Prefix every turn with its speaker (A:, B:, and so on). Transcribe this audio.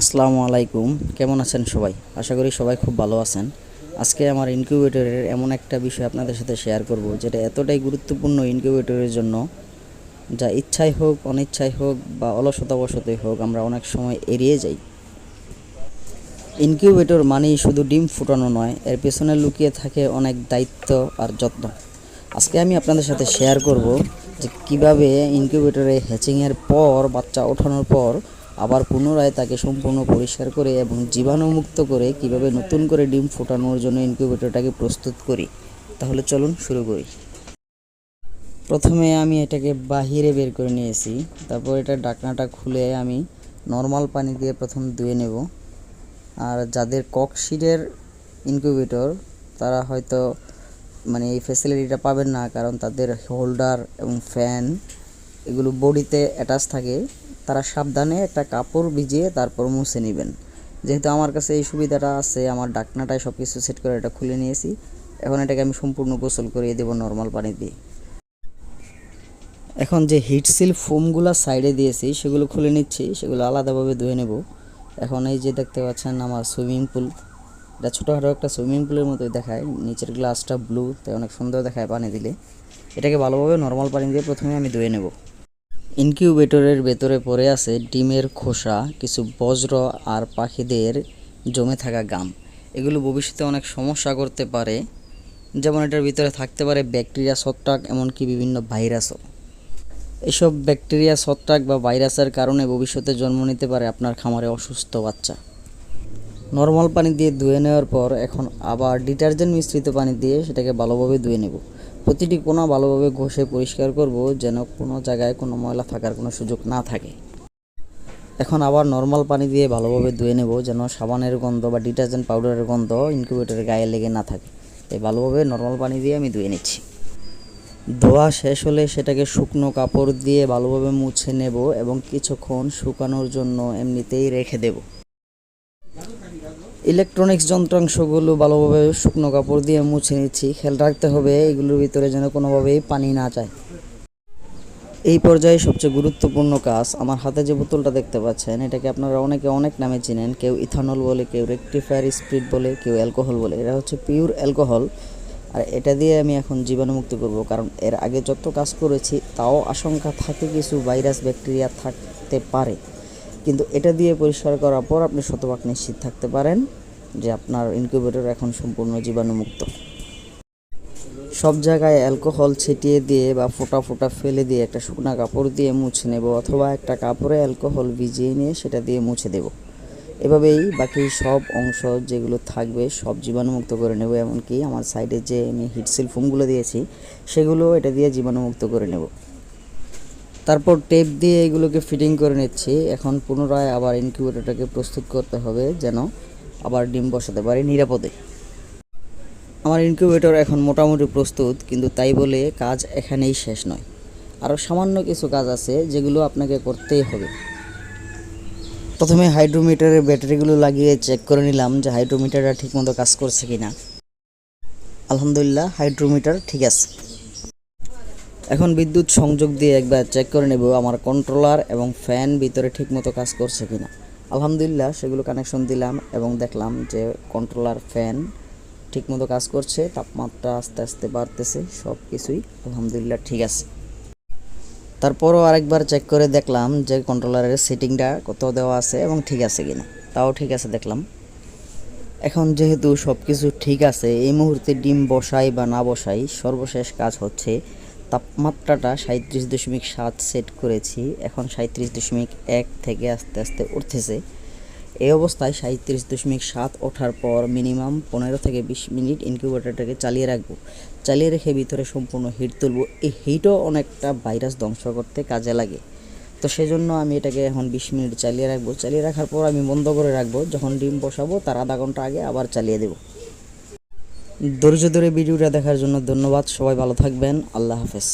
A: আসসালামু আলাইকুম। কেমন আছেন সবাই? আশা করি সবাই খুব ভালো আছেন। আজকে আমার ইনকিউবেটরের এমন একটা বিষয় আপনাদের সাথে শেয়ার করব, যেটা এতটাই গুরুত্বপূর্ণ ইনকিউবেটরের জন্য। যা ইচ্ছাই হোক, অনিচ্ছাই হোক বা অলসতাবশতই হোক, আমরা অনেক সময় এড়িয়ে যাই। ইনকিউবেটর মানেই শুধু ডিম ফুটানো নয়, এর পেছনে লুকিয়ে থাকে অনেক দায়িত্ব আর যত্ন। আজকে আমি আপনাদের সাথে শেয়ার করব যে কীভাবে ইনকিউবেটরে হ্যাচিংয়ের পর, বাচ্চা ওঠানোর পর আবার পুনরায় তাকে সম্পূর্ণ পরিষ্কার করে এবং জীবাণুমুক্ত করে কীভাবে নতুন করে ডিম ফোটানোর জন্য ইনকিউবেটরটাকে প্রস্তুত করি। তাহলে চলুন শুরু করি। প্রথমে আমি এটাকে বাহিরে বের করে নিয়েছি। তারপর এটা ডাকনাটা খুলে আমি নর্মাল পানি দিয়ে প্রথম ধুয়ে নেব। আর যাদের ককশিটের ইনকিউবেটর, তারা হয়তো মানে এই ফ্যাসিলিটিটা পাবেন না, কারণ তাদের হোল্ডার এবং ফ্যান, এগুলো বডিতে অ্যাটাচ থাকে। তারা সাবধানে একটা কাপড় ভিজিয়ে তারপর মুছে নেবেন। যেহেতু আমার কাছে এই সুবিধাটা আছে, আমার ডাকনাটায় সব কিছু সেট করে এটা খুলে নিয়েছি। এখন এটাকে আমি সম্পূর্ণ গোসল করিয়ে দেবো নর্মাল পানি দিয়ে। এখন যে হিট সিল ফোমগুলো সাইডে দিয়েছি, সেগুলো খুলে নিচ্ছি, সেগুলো আলাদাভাবে ধুয়ে নেব। এখন এই যে দেখতে পাচ্ছেন আমার সুইমিং পুল এটা ছোটোখাটো একটা সুইমিং পুলের মতোই দেখায়। নিচের গ্লাসটা ব্লু তাই অনেক সুন্দর দেখায় পানি দিলে। এটাকে ভালোভাবে নর্মাল পানি দিয়ে প্রথমে আমি ধুয়ে নেব। ইনকিউবেটরের ভেতরে পড়ে আছে ডিমের খোসা, কিছু বজ্র আর পাখিদের জমে থাকা গাম। এগুলো ভবিষ্যতে অনেক সমস্যা করতে পারে। যেমন এটার ভিতরে থাকতে পারে ব্যাকটেরিয়া, ছত্রাক, এমনকি বিভিন্ন ভাইরাসও। এসব ব্যাকটেরিয়া, ছত্রাক বা ভাইরাসের কারণে ভবিষ্যতে জন্ম নিতে পারে আপনার খামারে অসুস্থ বাচ্চা। নর্মাল পানি দিয়ে ধুয়ে নেওয়ার পর এখন আবার ডিটারজেন্ট মিশ্রিত পানি দিয়ে সেটাকে ভালোভাবে ধুয়ে নেব। প্রতিটি কোণা ভালোভাবে ঘষে পরিষ্কার করব যেন কোনো জায়গায় কোনো ময়লা থাকার কোনো সুযোগ না থাকে। এখন আবার নর্মাল পানি দিয়ে ভালোভাবে ধুয়ে নেব যেন সাবানের গন্ধ বা ডিটারজেন্ট পাউডারের গন্ধ ইনকিউবেটরের গায়ে লেগে না থাকে। তাই ভালোভাবে নর্মাল পানি দিয়ে আমি ধুয়ে নিচ্ছি। ধোয়া শেষ হলে সেটাকে শুকনো কাপড় দিয়ে ভালোভাবে মুছে নেব এবং কিছুক্ষণ শুকানোর জন্য এমনিতেই রেখে দেব। ইলেকট্রনিক্স যন্ত্রাংশগুলো ভালোভাবে শুকনো কাপড় দিয়ে মুছে নিচ্ছি। খেয়াল রাখতে হবে, এগুলোর ভিতরে যেন কোনোভাবেই পানি না যায়। এই পর্যায়ে সবচেয়ে গুরুত্বপূর্ণ কাজ, আমার হাতে যে বোতলটা দেখতে পাচ্ছেন, এটাকে আপনারা অনেকে অনেক নামে চিনেন, কেউ ইথানল বলে, কেউ রেকটিফায়ার স্প্রিট বলে, কেউ অ্যালকোহল বলে। এটা হচ্ছে পিওর অ্যালকোহল। আর এটা দিয়ে আমি এখন জীবাণুমুক্ত করব, কারণ এর আগে যত কাজ করেছি, তাও আশঙ্কা থাকে কিছু ভাইরাস, ব্যাকটেরিয়া থাকতে পারে। কিন্তু এটা দিয়ে পরিষ্কার করার পর আপনি শতভাগ নিশ্চিত থাকতে পারেন যে আপনার ইনকিউবেটর এখন সম্পূর্ণ জীবাণুমুক্ত। সব জায়গায় অ্যালকোহল ছিটিয়ে দিয়ে বা ফোঁটা ফোঁটা ফেলে দিয়ে একটা শুকনো কাপড় দিয়ে মুছে নেব অথবা একটা কাপড়ে অ্যালকোহল ভিজিয়ে নিয়ে সেটা দিয়ে মুছে দেব। এভাবেই বাকি সব অংশ যেগুলো থাকবে সব জীবাণুমুক্ত করে নেব। এমনকি আমার সাইডে যে আমি হিটসিল ফোমগুলো দিয়েছি, সেগুলো এটা দিয়ে জীবাণুমুক্ত করে নেব। তারপর টেপ দিয়ে এগুলোকে ফিটিং করে নিচ্ছি। এখন পুনরায় আবার ইনকিউবেটরটাকে প্রস্তুত করতে হবে যেন আবার ডিম বসাতে পারি নিরাপদে। আমার ইনকিউবেটর এখন মোটামুটি প্রস্তুত, কিন্তু তাই বলে কাজ এখানেই শেষ নয়। আরও সামান্য কিছু কাজ আছে যেগুলো আপনাকে করতেই হবে। প্রথমে হাইড্রোমিটারের ব্যাটারিগুলো লাগিয়ে চেক করে নিলাম যে হাইড্রোমিটারটা ঠিকমতো কাজ করছে কিনা। আলহামদুলিল্লাহ হাইড্রোমিটার ঠিক আছে। এখন বিদ্যুৎ সংযোগ দিয়ে একবার চেক করে নেব আমার কন্ট্রোলার এবং ফ্যান ভিতরে ঠিকমতো কাজ করছে কিনা। আলহামদুলিল্লাহ, সেগুলো কানেকশন দিলাম এবং দেখলাম যে কন্ট্রোলার ফ্যান ঠিকমতো কাজ করছে, তাপমাত্রা আস্তে আস্তে বাড়তেছে সব কিছুই আলহামদুলিল্লাহ ঠিক আছে। তারপরও আরেকবার চেক করে দেখলাম যে কন্ট্রোলারের সেটিংটা কত দেওয়া আছে এবং ঠিক আছে কিনা। তাও ঠিক আছে দেখলাম। এখন যেহেতু সব কিছু ঠিক আছে, এই মুহূর্তে ডিম বসাই বা না বসাই সর্বশেষ কাজ হচ্ছে তাপমাত্রাটা সাঁত্রিশ দশমিক সাত সেট করেছি। এখন সাঁত্রিশ দশমিক এক থেকে আস্তে আস্তে উঠতেছে। এই অবস্থায় সাঁত্রিশ দশমিক সাত ওঠার পর মিনিমাম পনেরো থেকে বিশ মিনিট ইনকিউবেটরটাকে চালিয়ে রাখব। চালিয়ে রেখে ভিতরে সম্পূর্ণ হিট তুলবো। এই হিটও অনেকটা ভাইরাস ধ্বংস করতে কাজে লাগে। তো সেজন্য আমি এটাকে এখন বিশ মিনিট চালিয়ে রাখব। চালিয়ে রাখার পর আমি বন্ধ করে রাখব। যখন ডিম বসাবো, তার আধা ঘণ্টা আগে আবার চালিয়ে দেবো। ধৈর্য ধরে ভিডিওটা দেখার জন্য ধন্যবাদ। সবাই ভালো থাকবেন। আল্লাহ হাফেজ।